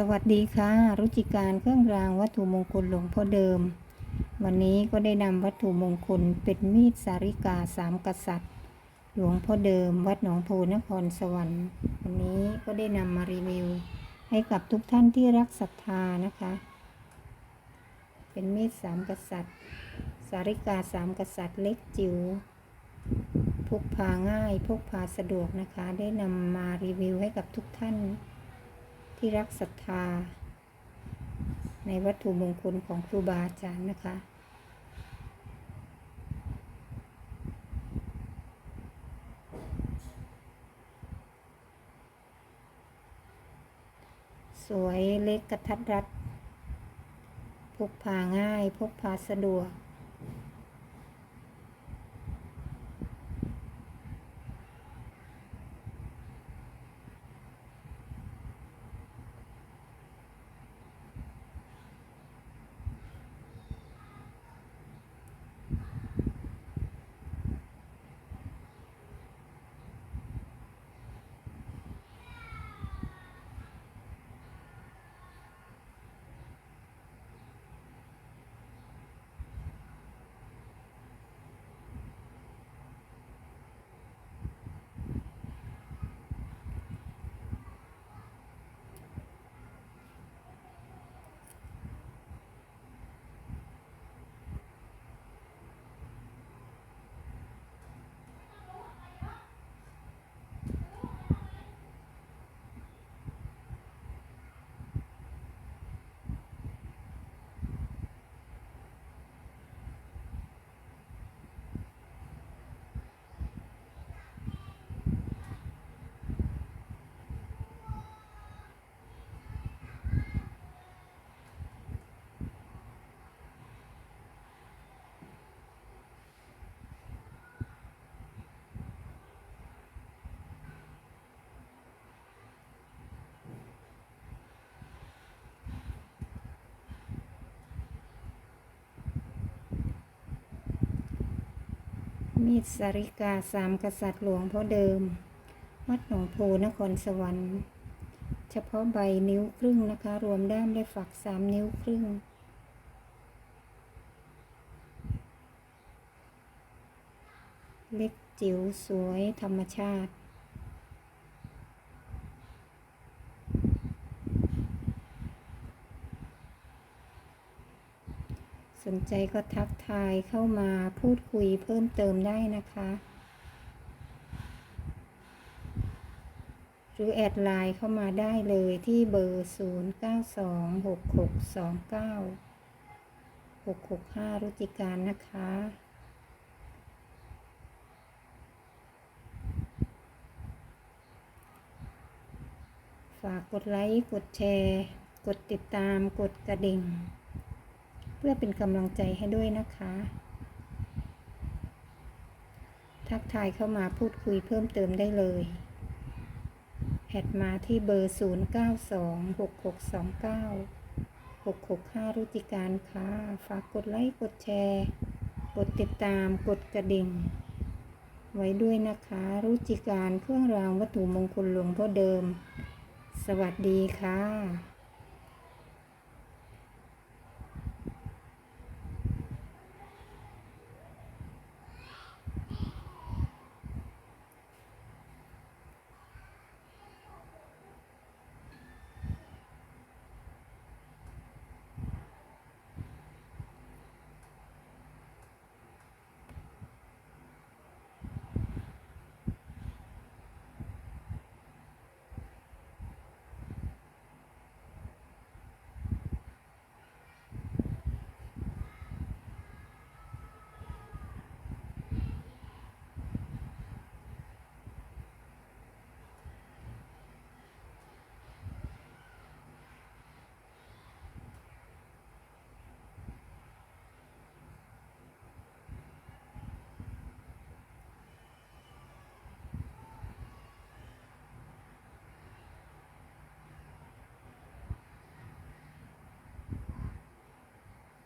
สวัสดีค่ะรุจิการเครื่องรางวัตถุมงคลหลวงพ่อเดิม วันนี้ก็ได้นำวัตถุมงคลเป็นมีดสาริกาสามกษัตริย์ หลวงพ่อเดิม วัดหนองโพนครสวรรค์ วันนี้ก็ได้นำมารีวิว ให้กับทุกท่านที่รักศรัทธานะคะ เป็นมีดสามกษัตริย์ สาริกาสามกษัตริย์เล็กจิ๋วพกพาง่ายพกพาสะดวกนะคะ ได้นำมารีวิวให้กับทุกท่าน ที่รักศรัทธา ในวัตถุมงคลของครูบาอาจารย์นะคะ สวยเล็กกระทัดรัดพกพาง่าย พกพาสะดวก มีดสาริกาสามกษัตริย์หลวงพ่อเดิม วัดหนองโพนครสวรรค์ เฉพาะใบนิ้วครึ่งนะคะ รวมด้ามได้ฝักสามนิ้วครึ่ง เล็กจิ๋วสวยธรรมชาติ นใจก็ทักทายเข้ามาพูดคุยเพิ่มเติมได้นะคะหรือแอดไลน์เข้ามาได้เลยที่เบอร์ 0 9 2 6 6 2 9 6 6 5 รุจิการนะคะ ฝากกดไลค์ กดแชร์ กดติดตาม กดกระดิ่ง เพื่อเป็นกำลังใจให้ด้วยนะคะ ทักทายเข้ามาพูดคุยเพิ่มเติมได้เลย แอดมาที่เบอร์ 0 9 2 6 6 2 9 6 6 5 รุจิการค่ะ ฝากกดไลค์ กดแชร์ กดติดตาม กดกระดิ่ง ไว้ด้วยนะคะ รุจิการเครื่องรางวัตถุมงคลหลวงพ่อเดิม สวัสดีค่ะ